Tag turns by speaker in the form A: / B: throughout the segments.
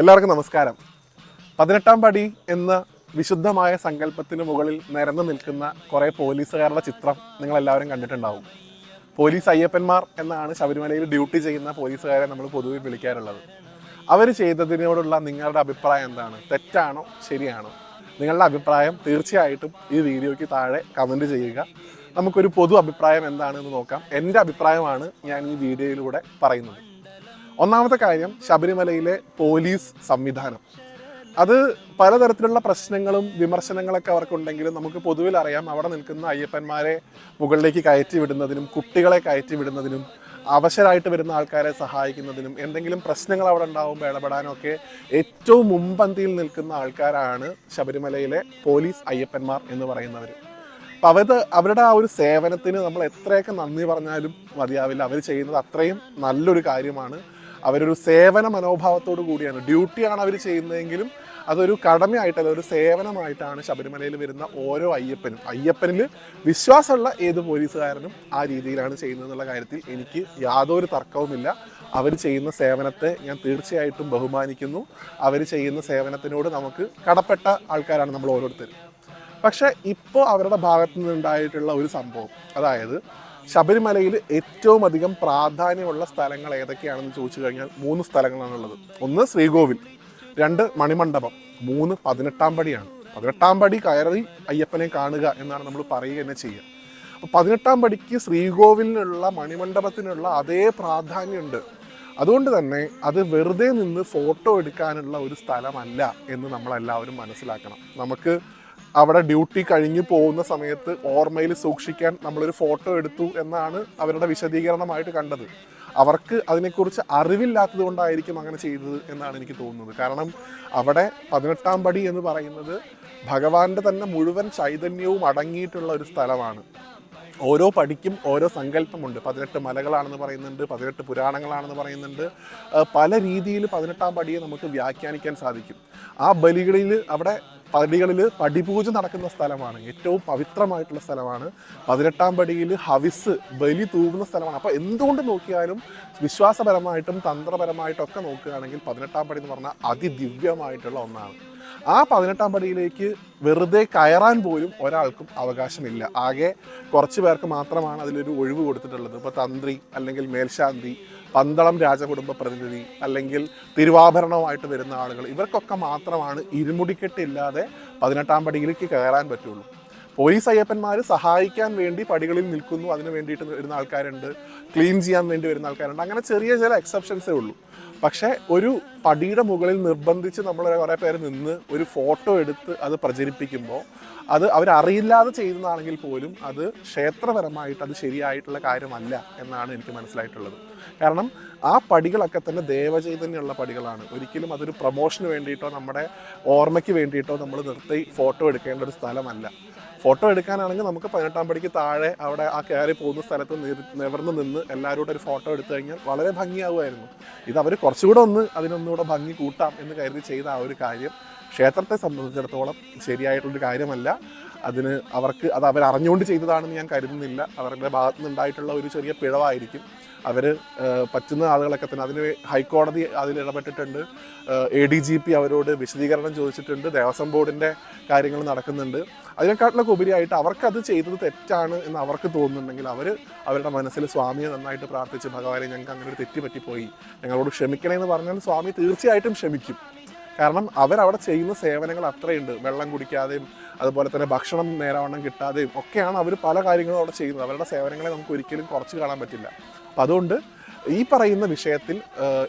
A: എല്ലാവർക്കും നമസ്കാരം. പതിനെട്ടാം പടി എന്ന വിശുദ്ധമായ സങ്കല്പത്തിന് മുകളിൽ നിരന്നു നിൽക്കുന്ന കുറേ പോലീസുകാരുടെ ചിത്രം നിങ്ങൾ എല്ലാവരും കണ്ടിട്ടുണ്ടാവും. പോലീസ് അയ്യപ്പന്മാർ എന്നാണ് ശബരിമലയിൽ ഡ്യൂട്ടി ചെയ്യുന്ന പോലീസുകാരെ നമ്മൾ പൊതുവെ വിളിക്കാറുള്ളത്. അവർ ചെയ്തതിനോടുള്ള നിങ്ങളുടെ അഭിപ്രായം എന്താണ്? തെറ്റാണോ? ശരിയാണോ? നിങ്ങളുടെ അഭിപ്രായം തീർച്ചയായിട്ടും ഈ വീഡിയോയ്ക്ക് താഴെ കമന്റ് ചെയ്യുക. നമുക്കൊരു പൊതു അഭിപ്രായം എന്താണെന്ന് നോക്കാം. എന്റെ അഭിപ്രായമാണ് ഞാൻ ഈ വീഡിയോയിലൂടെ പറയുന്നത്. ഒന്നാമത്തെ കാര്യം ശബരിമലയിലെ പോലീസ് സംവിധാനം. അത് പലതരത്തിലുള്ള പ്രശ്നങ്ങളും വിമർശനങ്ങളൊക്കെ അവർക്കുണ്ടെങ്കിലും നമുക്ക് പൊതുവിൽ അറിയാം അവിടെ നിൽക്കുന്ന അയ്യപ്പന്മാരെ മുകളിലേക്ക് കയറ്റി വിടുന്നതിനും കുട്ടികളെ കയറ്റി വിടുന്നതിനും അവശരായിട്ട് വരുന്ന ആൾക്കാരെ സഹായിക്കുന്നതിനും എന്തെങ്കിലും പ്രശ്നങ്ങൾ അവിടെ ഉണ്ടാകുമ്പോൾ ഇടപെടാനും ഒക്കെ ഏറ്റവും മുൻപന്തിയിൽ നിൽക്കുന്ന ആൾക്കാരാണ് ശബരിമലയിലെ പോലീസ് അയ്യപ്പന്മാർ എന്ന് പറയുന്നവർ അപ്പം അവത് അവരുടെ ആ ഒരു സേവനത്തിന് നമ്മൾ എത്രയൊക്കെ നന്ദി പറഞ്ഞാലും മതിയാവില്ല. അവർ ചെയ്യുന്നത് അത്രയും നല്ലൊരു കാര്യമാണ്. അവരൊരു സേവന മനോഭാവത്തോടു കൂടിയാണ്. ഡ്യൂട്ടിയാണ് അവർ ചെയ്യുന്നതെങ്കിലും അതൊരു കടമയായിട്ടല്ല ഒരു സേവനമായിട്ടാണ് ശബരിമലയിൽ വരുന്ന ഓരോ അയ്യപ്പനും. അയ്യപ്പനിൽ വിശ്വാസമുള്ള ഏത് പോലീസുകാരനും ആ രീതിയിലാണ് ചെയ്യുന്നത് എന്നുള്ള കാര്യത്തിൽ എനിക്ക് യാതൊരു തർക്കവുമില്ല. അവർ ചെയ്യുന്ന സേവനത്തെ ഞാൻ തീർച്ചയായിട്ടും ബഹുമാനിക്കുന്നു. അവർ ചെയ്യുന്ന സേവനത്തിനോട് നമുക്ക് കടപ്പെട്ട ആൾക്കാരാണ് നമ്മൾ ഓരോരുത്തരും. പക്ഷേ ഇപ്പോൾ അവരുടെ ഭാഗത്തു നിന്നുണ്ടായിട്ടുള്ള ഒരു സംഭവം. അതായത് ശബരിമലയിൽ ഏറ്റവും അധികം പ്രാധാന്യമുള്ള സ്ഥലങ്ങൾ ഏതൊക്കെയാണെന്ന് ചോദിച്ചു കഴിഞ്ഞാൽ മൂന്ന് സ്ഥലങ്ങളാണുള്ളത് ഒന്ന് ശ്രീകോവിൽ രണ്ട് മണിമണ്ഡപം മൂന്ന് പതിനെട്ടാം പടിയാണ്. പതിനെട്ടാം പടി കയറി അയ്യപ്പനെ കാണുക എന്നാണ് നമ്മൾ പറയുക തന്നെ ചെയ്യുക. അപ്പോൾ പതിനെട്ടാം പടിക്ക് ശ്രീകോവിലിനുള്ള മണിമണ്ഡപത്തിനുള്ള അതേ പ്രാധാന്യമുണ്ട്. അതുകൊണ്ട് തന്നെ അത് വെറുതെ നിന്ന് ഫോട്ടോ എടുക്കാനുള്ള ഒരു സ്ഥലമല്ല എന്ന് നമ്മളെല്ലാവരും മനസ്സിലാക്കണം. നമുക്ക് അവിടെ ഡ്യൂട്ടി കഴിഞ്ഞു പോകുന്ന സമയത്ത് ഓർമ്മയിൽ സൂക്ഷിക്കാൻ നമ്മളൊരു ഫോട്ടോ എടുത്തു എന്നാണ് അവരുടെ വിശദീകരണമായിട്ട് കണ്ടത്. അവർക്ക് അതിനെക്കുറിച്ച് അറിവില്ലാത്തത് കൊണ്ടായിരിക്കും അങ്ങനെ ചെയ്തത് എന്നാണ് എനിക്ക് തോന്നുന്നത്. കാരണം അവിടെ പതിനെട്ടാം പടി എന്ന് പറയുന്നത് ഭഗവാന്റെ തന്നെ മുഴുവൻ ചൈതന്യവും അടങ്ങിയിട്ടുള്ള ഒരു സ്ഥലമാണ്. ഓരോ പടിക്കും ഓരോ സങ്കല്പമുണ്ട്. പതിനെട്ട് മലകളാണെന്ന് പറയുന്നുണ്ട് പതിനെട്ട് പുരാണങ്ങളാണെന്ന് പറയുന്നുണ്ട്. പല രീതിയിൽ പതിനെട്ടാം പടിയെ നമുക്ക് വ്യാഖ്യാനിക്കാൻ സാധിക്കും. ആ ബലികളിൽ അവിടെ പടികളിൽ പടിപൂജ നടക്കുന്ന സ്ഥലമാണ്. ഏറ്റവും പവിത്രമായിട്ടുള്ള സ്ഥലമാണ്. പതിനെട്ടാം പടിയിൽ ഹവിസ് ബലി തൂകുന്ന സ്ഥലമാണ്. അപ്പോൾ എന്തുകൊണ്ട് നോക്കിയാലും വിശ്വാസപരമായിട്ടും തന്ത്രപരമായിട്ടും ഒക്കെ നോക്കുകയാണെങ്കിൽ പതിനെട്ടാം പടി എന്ന് പറഞ്ഞാൽ അതിദിവ്യമായിട്ടുള്ള ഒന്നാണ്. ആ പതിനെട്ടാം പടിയിലേക്ക് വെറുതെ കയറാൻ പോലും ഒരാൾക്കും അവകാശമില്ല. ആകെ കുറച്ച് പേർക്ക് മാത്രമാണ് അതിലൊരു ഒഴിവ് കൊടുത്തിട്ടുള്ളത്. ഇപ്പോൾ തന്ത്രി അല്ലെങ്കിൽ മേൽശാന്തി പന്തളം രാജകുടുംബ പ്രതിനിധി അല്ലെങ്കിൽ തിരുവാഭരണവുമായിട്ട് വരുന്ന ആളുകൾ ഇവർക്കൊക്കെ മാത്രമാണ് ഇരുമുടിക്കെട്ടില്ലാതെ പതിനെട്ടാം പടിയിലേക്ക് കയറാൻ പറ്റുള്ളൂ. പോലീസ് അയ്യപ്പന്മാർ സഹായിക്കാൻ വേണ്ടി പടികളിൽ നിൽക്കുന്നു. അതിന് വേണ്ടിയിട്ട് വരുന്ന ആൾക്കാരുണ്ട്. ക്ലീൻ ചെയ്യാൻ വേണ്ടി വരുന്ന ആൾക്കാരുണ്ട്. അങ്ങനെ ചെറിയ ചില എക്സെപ്ഷൻസേ ഉള്ളൂ. പക്ഷേ ഒരു പടിയുടെ മുകളിൽ നിർബന്ധിച്ച് നമ്മൾ കുറേ പേര് നിന്ന് ഒരു ഫോട്ടോ എടുത്ത് അത് പ്രചരിപ്പിക്കുമ്പോൾ അത് അവരറിയില്ലാതെ ചെയ്യുന്നതാണെങ്കിൽ പോലും അത് ക്ഷേത്രപരമായിട്ട് അത് ശരിയായിട്ടുള്ള കാര്യമല്ല എന്നാണ് എനിക്ക് മനസ്സിലായിട്ടുള്ളത്. കാരണം ആ പടികളൊക്കെ തന്നെ ദേവചൈതന്യമുള്ള പടികളാണ്. ഒരിക്കലും അതൊരു പ്രൊമോഷന് വേണ്ടിയിട്ടോ നമ്മുടെ ഓർമ്മയ്ക്ക് വേണ്ടിയിട്ടോ നമ്മൾ നിർത്തി ഫോട്ടോ എടുക്കേണ്ട ഒരു സ്ഥലമല്ല. ഫോട്ടോ എടുക്കാനാണെങ്കിൽ നമുക്ക് പതിനെട്ടാം പടിക്ക് താഴെ അവിടെ ആ കയറി പോകുന്ന സ്ഥലത്ത് നിവർന്ന് നിന്ന് എല്ലാവരോടും ഒരു ഫോട്ടോ എടുത്തു കഴിഞ്ഞാൽ വളരെ ഭംഗിയാവുമായിരുന്നു. ഇത് അവർ കുറച്ചുകൂടെ ഒന്ന് അതിനൊന്നുകൂടെ ഭംഗി കൂട്ടാം എന്ന് കരുതി ചെയ്ത ആ ഒരു കാര്യം ക്ഷേത്രത്തെ സംബന്ധിച്ചിടത്തോളം ശരിയായിട്ടുള്ളൊരു കാര്യമല്ല. അതിന് അവർക്ക് അത് അവർ അറിഞ്ഞുകൊണ്ട് ചെയ്തതാണെന്ന് ഞാൻ കരുതുന്നില്ല. അവരുടെ ഭാഗത്തു നിന്നുണ്ടായിട്ടുള്ള ഒരു ചെറിയ പിഴവായിരിക്കും. അവർ പറ്റുന്ന ആളുകളൊക്കെ തന്നെ അതിന് ഹൈക്കോടതി അതിൽ ഇടപെട്ടിട്ടുണ്ട്. എ ഡി ജി പി അവരോട് വിശദീകരണം ചോദിച്ചിട്ടുണ്ട്. ദേവസ്വം ബോർഡിന്റെ കാര്യങ്ങൾ നടക്കുന്നുണ്ട്. അതിനെക്കാട്ടിലൊക്കെ ഉപരിയായിട്ട് അവർക്കത് ചെയ്തത് തെറ്റാണ് എന്ന് അവർക്ക് തോന്നുന്നുണ്ടെങ്കിൽ അവർ അവരുടെ മനസ്സിൽ സ്വാമിയെ നന്നായിട്ട് പ്രാർത്ഥിച്ച് ഭഗവാനെ ഞങ്ങൾക്ക് അങ്ങനെ ഒരു തെറ്റ് പറ്റിപ്പോയി. ഞങ്ങളോട് ക്ഷമിക്കണേ എന്ന് പറഞ്ഞാൽ സ്വാമി തീർച്ചയായിട്ടും ക്ഷമിക്കും. കാരണം അവരവിടെ ചെയ്യുന്ന സേവനങ്ങൾ അത്രയുണ്ട്. വെള്ളം കുടിക്കാതെയും അതുപോലെ തന്നെ ഭക്ഷണം നേരവണ്ണം കിട്ടാതെയും ഒക്കെയാണ് അവർ പല കാര്യങ്ങളും അവിടെ ചെയ്യുന്നത്. അവരുടെ സേവനങ്ങളെ നമുക്ക് ഒരിക്കലും കുറച്ച് കാണാൻ പറ്റില്ല. അപ്പം അതുകൊണ്ട് ഈ പറയുന്ന വിഷയത്തിൽ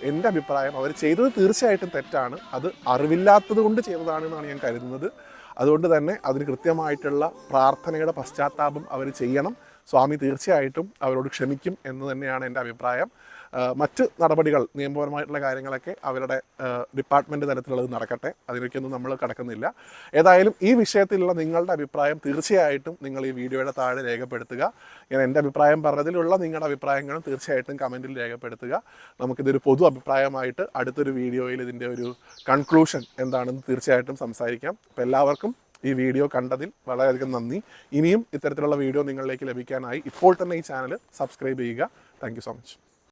A: എന്റെ അഭിപ്രായം അവർ ചെയ്തത് തീർച്ചയായിട്ടും തെറ്റാണ്. അത് അറിവില്ലാത്തത് കൊണ്ട് ചെയ്തതാണെന്നാണ് ഞാൻ കരുതുന്നത്. അതുകൊണ്ട് തന്നെ അതിന് കൃത്യമായിട്ടുള്ള പ്രാർത്ഥനയുടെ പശ്ചാത്താപം അവർ ചെയ്യണം. സ്വാമി തീർച്ചയായിട്ടും അവരോട് ക്ഷമിക്കും എന്ന് തന്നെയാണ് എന്റെ അഭിപ്രായം. മറ്റ് നടപടികൾ നിയമപരമായിട്ടുള്ള കാര്യങ്ങളൊക്കെ അവരുടെ ഡിപ്പാർട്ട്മെന്റ് തലത്തിലുള്ളത് നടക്കട്ടെ. അതിലേക്കൊന്നും നമ്മൾ കടക്കുന്നില്ല. ഏതായാലും ഈ വിഷയത്തിലുള്ള നിങ്ങളുടെ അഭിപ്രായം തീർച്ചയായിട്ടും നിങ്ങൾ ഈ വീഡിയോയുടെ താഴെ രേഖപ്പെടുത്തുക. ഞാൻ എന്റെ അഭിപ്രായം പറഞ്ഞതിലുള്ള നിങ്ങളുടെ അഭിപ്രായങ്ങളും തീർച്ചയായിട്ടും കമന്റിൽ രേഖപ്പെടുത്തുക. നമുക്കിതൊരു പൊതു അഭിപ്രായമായിട്ട് അടുത്തൊരു വീഡിയോയിൽ ഇതിന്റെ ഒരു കൺക്ലൂഷൻ എന്താണെന്ന് തീർച്ചയായിട്ടും സംസാരിക്കാം. അപ്പോൾ എല്ലാവർക്കും ഈ വീഡിയോ കണ്ടതിൽ വളരെയധികം നന്ദി. ഇനിയും ഇത്തരത്തിലുള്ള വീഡിയോ നിങ്ങളിലേക്ക് ലഭിക്കാനായി ഇപ്പോൾ തന്നെ ഈ ചാനൽ സബ്സ്ക്രൈബ് ചെയ്യുക. Thank so much